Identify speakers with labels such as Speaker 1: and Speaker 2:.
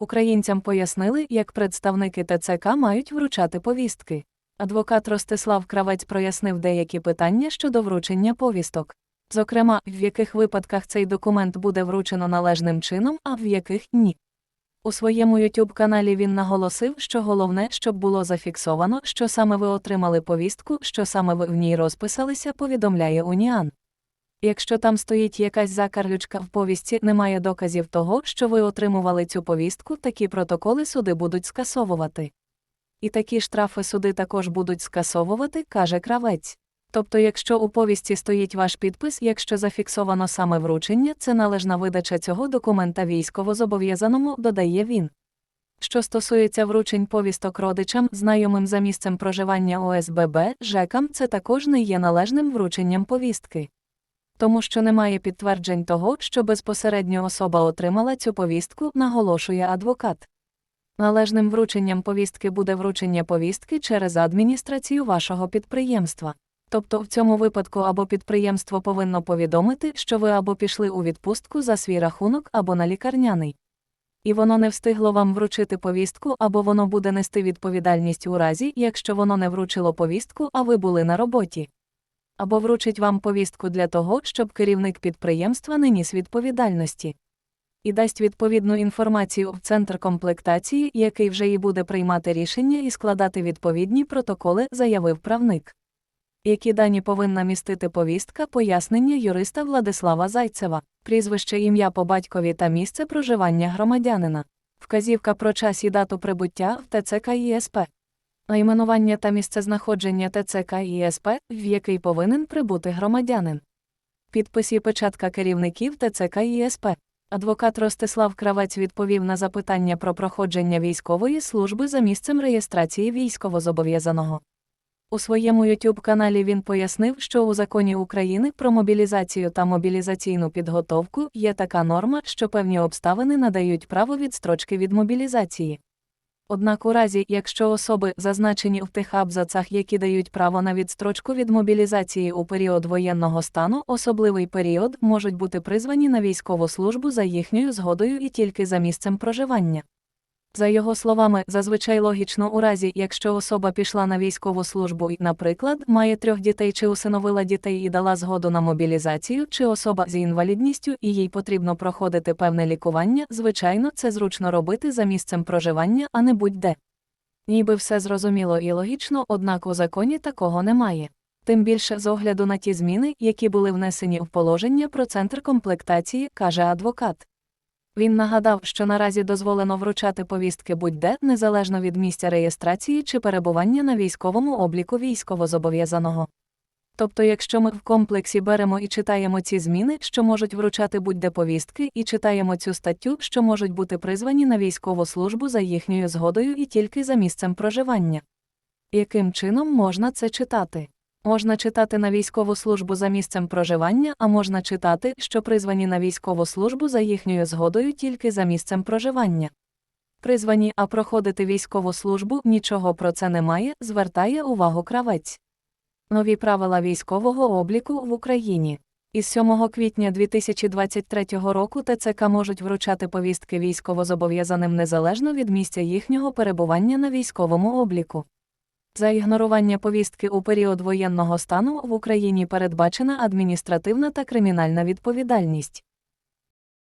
Speaker 1: Українцям пояснили, як представники ТЦК мають вручати повістки. Адвокат Ростислав Кравець прояснив деякі питання щодо вручення повісток. Зокрема, в яких випадках цей документ буде вручено належним чином, а в яких ні. У своєму youtube каналі він наголосив, що головне, щоб було зафіксовано, що саме ви отримали повістку, що саме ви в ній розписалися, повідомляє Уніан. Якщо там стоїть якась закарлючка в повістці, немає доказів того, що ви отримували цю повістку, такі протоколи суди будуть скасовувати. І такі штрафи суди також будуть скасовувати, каже кравець. Тобто, якщо у повісті стоїть ваш підпис, якщо зафіксовано саме вручення, це належна видача цього документа військовозобов'язаному, додає він. Що стосується вручень повісток родичам, знайомим за місцем проживання ОСББ, ЖЕКам, це також не є належним врученням повістки. Тому що немає підтверджень того, що безпосередньо особа отримала цю повістку, наголошує адвокат. Належним врученням повістки буде вручення повістки через адміністрацію вашого підприємства. Тобто в цьому випадку або підприємство повинно повідомити, що ви або пішли у відпустку за свій рахунок, або на лікарняний. І воно не встигло вам вручити повістку, або воно буде нести відповідальність у разі, якщо воно не вручило повістку, а ви були на роботі. Або вручить вам повістку для того, щоб керівник підприємства не ніс відповідальності. І дасть відповідну інформацію в центр комплектації, який вже і буде приймати рішення і складати відповідні протоколи, заявив правник. Які дані повинна містити повістка, пояснення юриста Владислава Зайцева, прізвище ім'я по батькові та місце проживання громадянина, вказівка про час і дату прибуття в ТЦК ІСП, найменування та місцезнаходження ТЦК ІСП, в який повинен прибути громадянин, підпис і печатка керівників ТЦК ІСП. Адвокат Ростислав Кравець відповів на запитання про проходження військової служби за місцем реєстрації військовозобов'язаного. У своєму youtube каналі він пояснив, що у законі України про мобілізацію та мобілізаційну підготовку є така норма, що певні обставини надають право відстрочки від мобілізації. Однак у разі, якщо особи, зазначені в тих абзацах, які дають право на відстрочку від мобілізації у період воєнного стану, особливий період можуть бути призвані на військову службу за їхньою згодою і тільки за місцем проживання. За його словами, зазвичай логічно у разі, якщо особа пішла на військову службу і, наприклад, має трьох дітей чи усиновила дітей і дала згоду на мобілізацію, чи особа з інвалідністю і їй потрібно проходити певне лікування, звичайно, це зручно робити за місцем проживання, а не будь-де. Ніби все зрозуміло і логічно, однак у законі такого немає. Тим більше з огляду на ті зміни, які були внесені в положення про центр комплектації, каже адвокат. Він нагадав, що наразі дозволено вручати повістки будь-де, незалежно від місця реєстрації чи перебування на військовому обліку військовозобов'язаного. Тобто, якщо ми в комплексі беремо і читаємо ці зміни, що можуть вручати будь-де повістки, і читаємо цю статтю, що можуть бути призвані на військову службу за їхньою згодою і тільки за місцем проживання. Яким чином можна це читати? Можна читати на військову службу за місцем проживання, а можна читати, що призвані на військову службу за їхньою згодою тільки за місцем проживання. Призвані, а проходити військову службу нічого про це немає, звертає увагу кравець. Нові правила військового обліку в Україні. Із 7 квітня 2023 року ТЦК можуть вручати повістки військовозобов'язаним незалежно від місця їхнього перебування на військовому обліку. За ігнорування повістки у період воєнного стану в Україні передбачена адміністративна та кримінальна відповідальність.